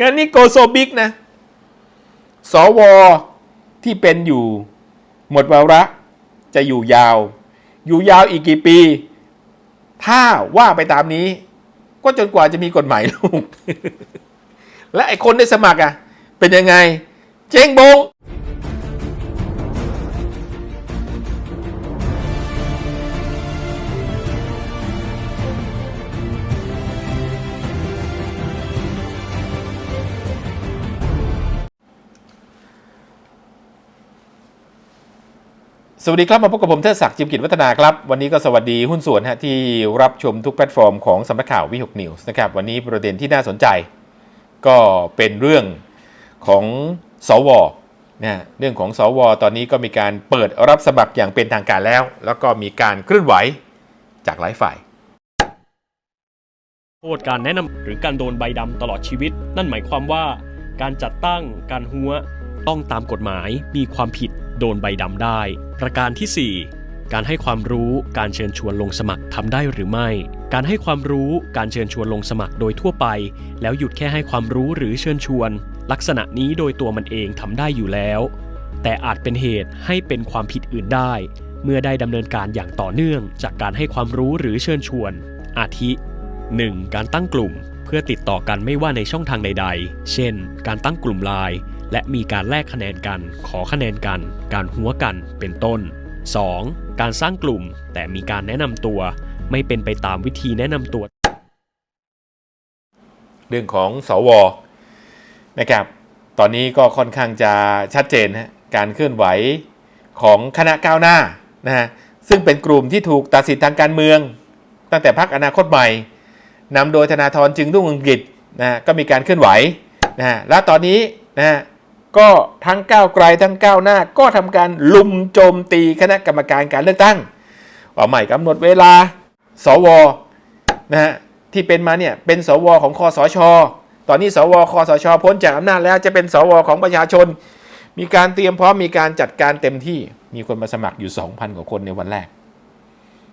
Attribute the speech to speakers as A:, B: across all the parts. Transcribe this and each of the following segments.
A: งั้นนี่โกโซบิกนะ สวที่เป็นอยู่หมดวาระจะอยู่ยาว อยู่ยาวอีกกี่ปี ถ้าว่าไปตามนี้ ก็จนกว่าจะมีกฎหมายลูก และไอ้คนได้สมัครอะ เป็นยังไง เจ๊งบง สวัสดีครับ มาพบกับผมเทศศักดิ์จิมกิจวัฒนาครับ วันนี้ก็สวัสดีหุ้นส่วนฮะที่รับชมทุกแพลตฟอร์มของสำนักข่าววิหกนิวส์นะครับ วันนี้ประเด็นที่น่าสนใจ ก็เป็นเรื่องของสวนะฮะเรื่องของสว ตอนนี้ก็มีการเปิดรับสมัครอย่างเป็นทางการแล้ว แล้วก็มีการเคลื่อนไหวจากหลายฝ่าย
B: โทษการแนะนำหรือการโดนใบดำตลอดชีวิต นั่นหมายความว่า การจัดตั้งการหัวต้องตามกฎหมายมีความผิด โดนใบดำได้ ประการทีสี่ 4 การให้ความรู้การเชิญชวนลงสมัครทำได้หรือไม่ การให้ความรู้การเชิญชวนลงสมัครโดยทั่วไป แล้วหยุดแค่ให้ความรู้หรือเชิญชวน ลักษณะนี้โดยตัวมันเองทำได้อยู่แล้ว แต่อาจเป็นเหตุให้เป็นความผิดอื่นได้ เมื่อได้ดำเนินการอย่างต่อเนื่อง จากการให้ความรู้หรือเชิญชวน อาทิ 1. การตั้งกลุ่ม เพื่อติดต่อกันไม่ว่าในช่องทางใด ๆ เช่น การตั้งกลุ่มไลน์ และมีการแลกคะแนนกัน ขอคะแนนกัน การหัวกัน เป็นต้น 2. การสร้างกลุ่ม แต่มีการแนะนำตัว ไม่เป็นไปตามวิธีแนะนำตัว
A: เรื่องของสวนะครับ ตอนนี้ก็ค่อนข้างจะชัดเจนฮะการเคลื่อนไหวของคณะก้าวหน้านะฮะซึ่งเป็นกลุ่มที่ถูกตัดสิทธิทางการเมือง ตั้งแต่พักอนาคตใหม่นำโดยธนาธรจึงรุ่งเรืองกิจนะฮะก็มีการเคลื่อนไหวนะฮะแล้วตอนนี้นะฮะ ก็ทั้งก้าวไกลทั้งก้าวหน้า ก็ทำการลุมโจมตีคณะกรรมการการเลือกตั้งว่าไม่กำหนดเวลา สวนะฮะที่เป็นมาเนี่ยเป็นสวของคอสช ตอนนี้สวคอสช พ้นจากอำนาจแล้วจะเป็นสวของประชาชน มีการเตรียมพร้อมมีการจัดการเต็มที่มีคนมาสมัครอยู่ 2,000 กว่าคนในวันแรก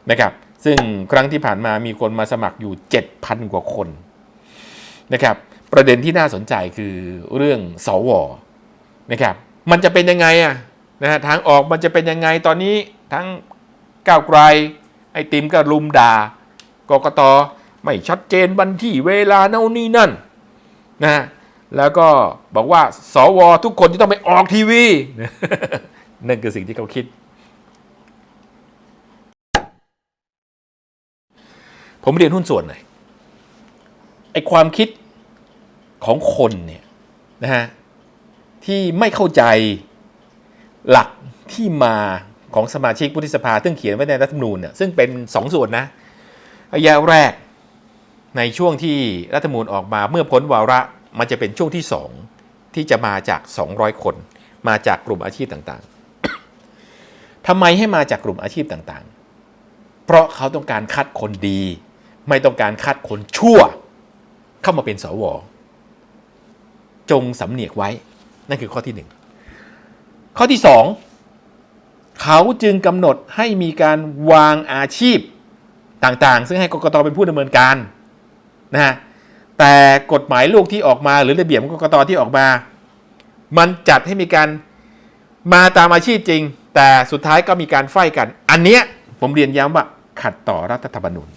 A: นะครับ ซึ่งครั้งที่ผ่านมามีคนมาสมัครอยู่ 7,000 กว่าคนนะครับ ประเด็นที่น่าสนใจคือเรื่องสว นะครับมันจะเป็นยังไงอะนะฮะทางออกมันจะเป็นยังไงตอนนี้ทั้งก้าวไกล ไอติมก็ลุมด่ากกตไม่ชัดเจนวันที่เวลาเน่านี่นั่นนะฮะแล้วก็บอกว่าสวทุกคนจะต้องไปออกทีวีนั่นคือสิ่งที่เขาคิด ผมเรียนหุ้นส่วนหน่อยไอความคิดของคนเนี่ยนะฮะ ที่ไม่เข้าใจหลักที่มาของสมาชิกวุฒิสภาซึ่งเขียนไว้ในรัฐธรรมนูญเนี่ยซึ่งเป็นสองส่วนนะระยะแรกในช่วงที่รัฐธรรมนูญออกมาเมื่อพ้นวาระมันจะเป็นช่วงที่สองที่จะมาจาก 200 คน มาจากกลุ่มอาชีพต่างๆทำไมให้มาจากกลุ่มอาชีพต่างๆ เพราะเขาต้องการคัดคนดี ไม่ต้องการคัดคนชั่ว เข้ามาเป็นสว จงสำเนียกไว้ นั่นคือข้อที่หนึ่งข้อที่สองเขาจึงกำหนดให้มีการวางอาชีพต่างๆ ซึ่งให้กกตเป็นผู้ดำเนินการนะฮะแต่กฎหมายลูกที่ออกมาหรือระเบียบของกกตที่ออกมา มันจัดให้มีการมาตามอาชีพจริง แต่สุดท้ายก็มีการไฟกัน อันเนี้ยผมเรียนย้ำว่าขัดต่อรัฐธรรมนูญ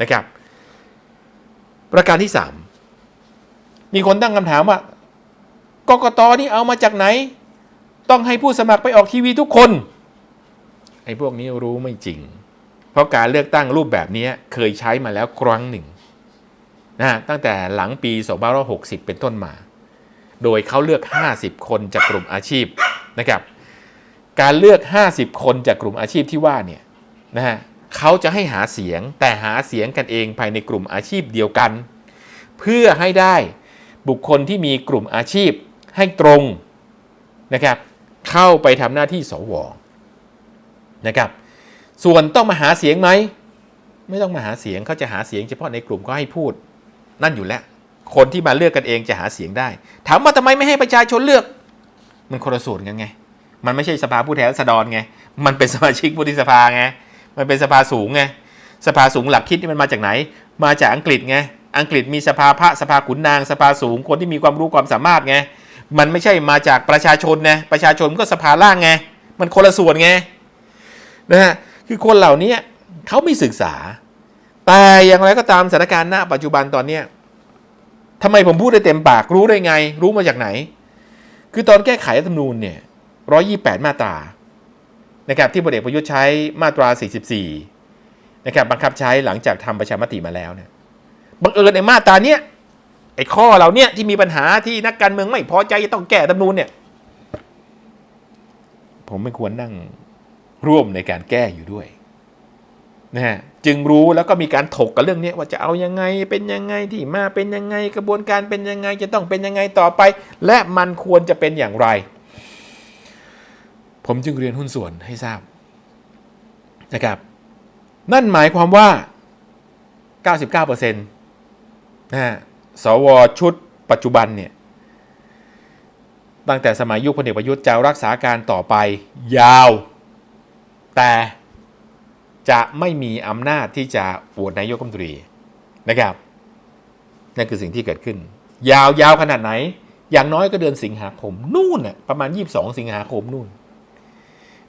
A: นะครับ ประการที่ 3 มีคนตั้งคำถามว่า กกตนี่เอามาจากไหน ต้องให้ผู้สมัครไปออกทีวีทุกคนไอ้พวกนี้รู้ไม่จริง เพราะการเลือกตั้งรูปแบบนี้เคยใช้มาแล้วครั้งหนึ่งนะฮะตั้งแต่หลังปี 2560 เป็นต้นมา โดยเขาเลือก 50 คนจากกลุ่มอาชีพนะครับ การเลือก 50 คนจากกลุ่มอาชีพที่ว่าเนี่ยนะฮะเขาจะให้หาเสียงแต่หาเสียงกันเองภายในกลุ่มอาชีพเดียวกัน เพื่อให้ได้บุคคลที่มีกลุ่มอาชีพ ให้ตรงนะครับเข้าไปทำหน้าที่สวนะครับส่วนต้องมาหาเสียงไหม ไม่ต้องมาหาเสียงเขาจะหาเสียงเฉพาะในกลุ่มก็ให้พูด นั่นอยู่แล้ว คนที่มาเลือกกันเองจะหาเสียงได้ ถามว่าทำไมไม่ให้ประชาชนเลือก มันคนละส่วนกันไง มันไม่ใช่สภาผู้แทนราษฎรไง มันเป็นสมาชิกวุฒิสภาไง มันเป็นสภาสูงไง สภาสูงหลักคิดนี่มันมาจากไหน มาจากอังกฤษไง อังกฤษมีสภาพระสภาขุนนาง สภาสูง คนที่มีความรู้ความสามารถไง มันไม่ใช่มาจากประชาชนไงประชาชนก็สภาล่างไง มันคนละส่วนไงนะฮะคือคนเหล่านี้เขาไม่ศึกษา แต่อย่างไรก็ตามสถานการณ์ณปัจจุบันตอนเนี้ยทำไมผมพูดได้เต็มปากรู้ได้ไง รู้มาจากไหน คือตอนแก้ไขรัฐธรรมนูญเนี่ย128มาตรานะครับที่พลเอกประยุทธ์ใช้มาตรา 44นะครับบังคับใช้หลังจากทำประชามติมาแล้วเนี่ยบังเอิญในมาตราเนี้ย ไอ้ข้อเราเนี่ยที่มีปัญหาที่นักการเมืองไม่พอใจต้องแก้รัฐมนูญเนี่ย ผมไม่ควรนั่งร่วมในการแก้อยู่ด้วยนะฮะจึงรู้แล้วก็มีการถกกันเรื่องนี้ว่าจะเอายังไงเป็นยังไงที่มาเป็นยังไงกระบวนการเป็นยังไงจะต้องเป็นยังไงต่อไป และมันควรจะเป็นอย่างไร ผมจึงเรียนหุ้นส่วนให้ทราบนะครับ นั่นหมายความว่า 99%นะฮะ สวชุดปัจจุบันเนี่ยตั้งแต่สมัยยุคพลเอกประยุทธ์จะรักษาการต่อไปยาว แต่จะไม่มีอำนาจที่จะโหวตนายกรัฐมนตรีนะครับนั่นคือสิ่งที่เกิดขึ้น ยาวยาวขนาดไหน อย่างน้อยก็เดือนสิงหาคม นู่นน่ะประมาณ 22 สิงหาคมนู่น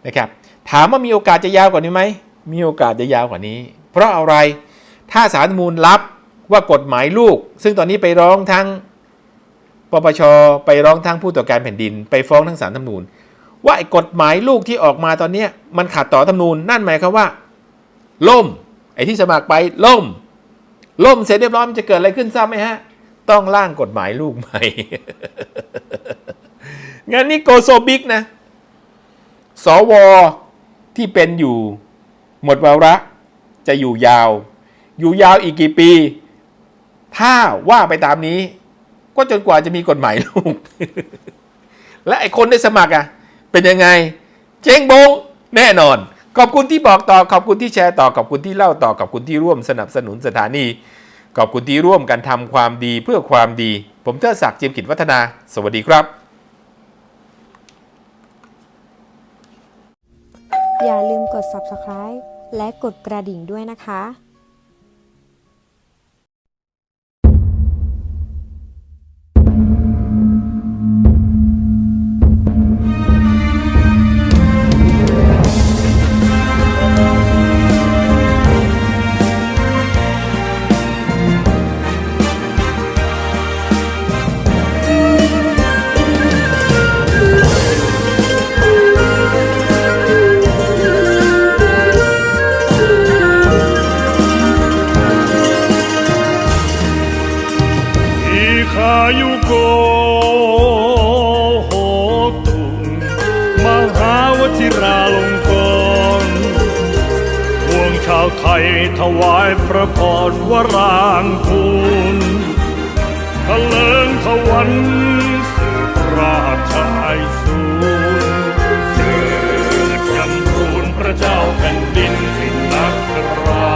A: นะครับถามว่ามีโอกาสจะยาวกว่านี้ไหมมีโอกาสจะยาวกว่านี้ เพราะอะไรถ้าสารมูลรับ ว่ากฎหมายลูก ซึ่งตอนนี้ไปร้องทั้งปปชไปร้องทั้งผู้ตรวจการแผ่นดิน ไปฟ้องทั้งศาลธรรมนูญ ว่าไอ้กฎหมายลูกที่ออกมาตอนนี้มันขัดต่อธรรมนูญนั่นหมายความว่า ล่ม ไอ้ที่สมัครไปล่ม ล่มเสร็จเรียบร้อยมันจะเกิดอะไรขึ้นทราบไหมฮะ ต้องร่างกฎหมายลูกใหม่งานนี้โกโซบิกนะ สวที่เป็นอยู่ หมดวาระจะอยู่ยาว อยู่ยาวอีกกี่ปี ถ้าว่าไปตามนี้ ก็จนกว่าจะมีกฎหมายลูก และไอ้คนได้สมัครอะ เป็นยังไง เจ๊งบง แน่นอน ขอบคุณที่บอกต่อ ขอบคุณที่แชร์ต่อ ขอบคุณที่เล่าต่อ ขอบคุณที่ร่วมสนับสนุนสถานี ขอบคุณที่ร่วมกันทำความดีเพื่อความดี ผมเทิดศักดิ์เจียมกิจวัฒนา สวัสดีครับ
C: อย่าลืมกด subscribe และกดกระดิ่งด้วยนะคะ
D: ระพรวรางคูณทะเลิงทวันสืบราชไอสูรเกิดจำรูนพระเจ้าแผ่นดินสินักรา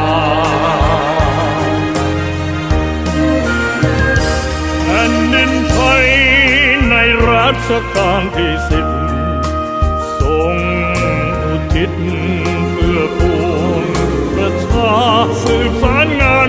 D: แผ่นดินไทยในรัชกาลที่สิบทรงอุทิศเพื่อปวงประชาสืบ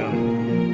D: อง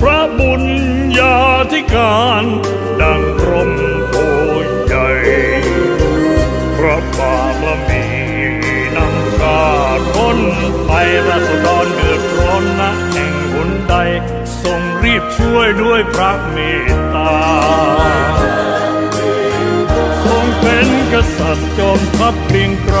D: พระบุญญาธิการ ดังรมโพใหญ่พระบารมีนำข้าร้นไปราษฎรเดือดร้อนนะแห่งหนใด ทรงรีบช่วยด้วยพระเมตตา ทรงเป็นกษัตริย์จอมทัพเกรียงไกร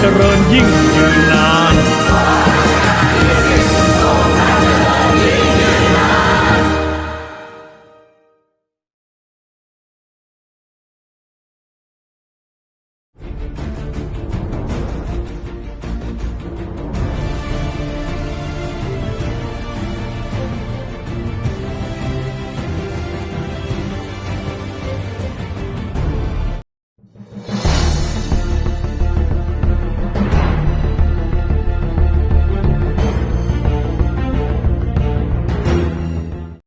D: เจริญยิ่งยืน